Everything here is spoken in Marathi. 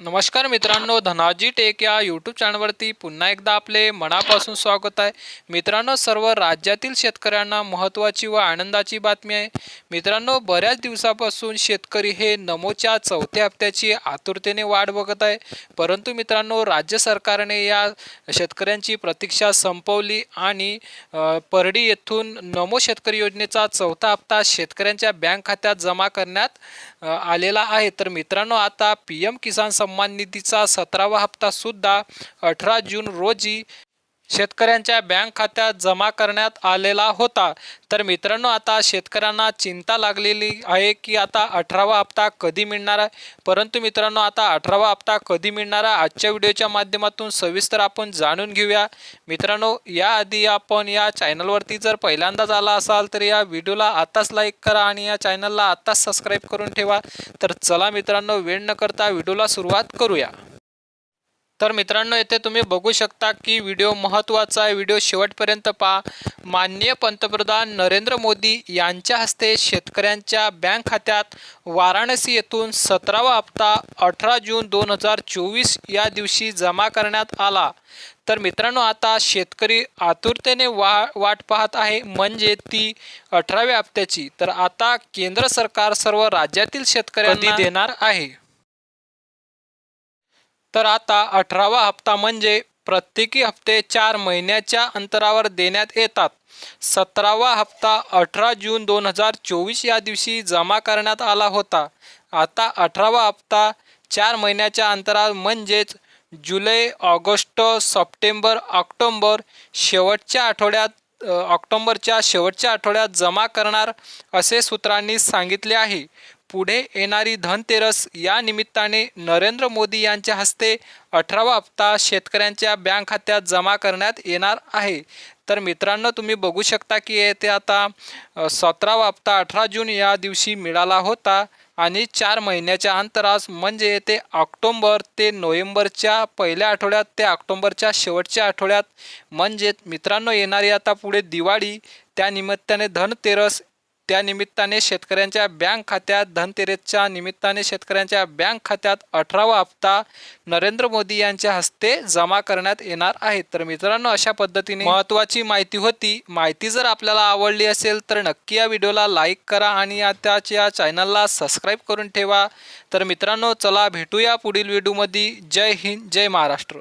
नमस्कार मित्रांनो धनाजी टेक या यूट्यूब चॅनलवरती पुन्हा एकदा आपले मनापासून स्वागत आहे. मित्रांनो सर्व राज्यातील शेतकऱ्यांना महत्त्वाची व आनंदाची बातमी आहे. मित्रांनो बऱ्याच दिवसापासून शेतकरी हे नमोच्या चौथ्या हप्त्याची आतुरतेने वाट बघत आहे. परंतु मित्रांनो राज्य सरकारने या शेतकऱ्यांची प्रतीक्षा संपवली आणि परडी येथून नमो शेतकरी योजनेचा चौथा हप्ता शेतकऱ्यांच्या बँक खात्यात जमा करण्यात आलेला आहे. तर मित्रांनो आता पी एम किसान सन्मान निधीचा सतरावा हप्ता सुद्धा अठरा जून रोजी शेतकऱ्यांच्या बँक खात्यात जमा करण्यात आलेला होता. तर मित्रांनो आता शेतकऱ्यांना चिंता लागलेली आहे की आता अठरावा हप्ता कधी मिळणार आहे? परंतु मित्रांनो आता अठरावा हप्ता कधी मिळणार आहे? आजच्या व्हिडिओच्या माध्यमातून सविस्तर आपण जाणून घेऊया. मित्रांनो याआधी आपण या चॅनलवरती जर पहिल्यांदाच आला असाल तर या व्हिडिओला आत्ताच लाईक करा आणि या चॅनलला आत्ताच सबस्क्राईब करून ठेवा. तर चला मित्रांनो वेळ न करता व्हिडिओला सुरुवात करूया. तर मित्रांनो येथे तुम्ही बघू शकता की व्हिडिओ महत्त्वाचा आहे. व्हिडिओ शेवटपर्यंत पहा. माननीय पंतप्रधान नरेंद्र मोदी यांच्या हस्ते शेतकऱ्यांच्या बँक खात्यात वाराणसी येथून सतरावा हप्ता अठरा जून दोन हजार चोवीस या दिवशी जमा करण्यात आला. तर मित्रांनो आता शेतकरी आतुरतेने वा वाट पाहत आहे. म्हणजे ती अठराव्या हप्त्याची. तर आता केंद्र सरकार सर्व राज्यातील शेतकऱ्यांना देणार आहे? तर आता अठरावा हप्ता म्हणजे प्रत्येकी हप्ते चार महिन्याच्या अंतरावर देण्यात येतात. सतरावा हप्ता अठरा जून दोन हजार चोवीस या दिवशी जमा करण्यात आला होता. आता अठरावा हप्ता चार महिन्याच्या अंतरावर म्हणजेच जुलै ऑगस्ट सप्टेंबर ऑक्टोंबर शेवटच्या आठवड्यात ऑक्टोंबरच्या शेवटच्या आठवड्यात जमा करणार असे सूत्रांनी सांगितले आहे. पुढे येणारी धनतेरस या निमित्ताने नरेंद्र मोदी यांच्या हस्ते अठरावा हप्ता शेतकऱ्यांच्या बँक खात्यात जमा करण्यात येणार आहे. तर मित्रांनो तुम्ही बघू शकता की येथे आता सतरावा हप्ता अठरा जून या दिवशी मिळाला होता आणि चार महिन्याच्या अंतरास म्हणजे येते ऑक्टोंबर ते नोव्हेंबरच्या पहिल्या आठवड्यात ते ऑक्टोंबरच्या शेवटच्या आठवड्यात म्हणजे मित्रांनो येणारी आता पुढे दिवाळी त्या निमित्ताने धनतेरस त्या निमित्ताने शेतकऱ्यांच्या बँक खात्यात धनतेरेसच्या निमित्ताने शेतकऱ्यांच्या बँक खात्यात अठरावा हप्ता नरेंद्र मोदी यांच्या हस्ते जमा करण्यात येणार आहे. तर मित्रांनो अशा पद्धतीने महत्त्वाची माहिती होती. माहिती जर आपल्याला आवडली असेल तर नक्की या व्हिडिओला लाईक करा आणि त्याच्या चॅनलला सबस्क्राईब करून ठेवा. तर मित्रांनो चला भेटूया पुढील व्हिडिओमध्ये. जय हिंद जय महाराष्ट्र.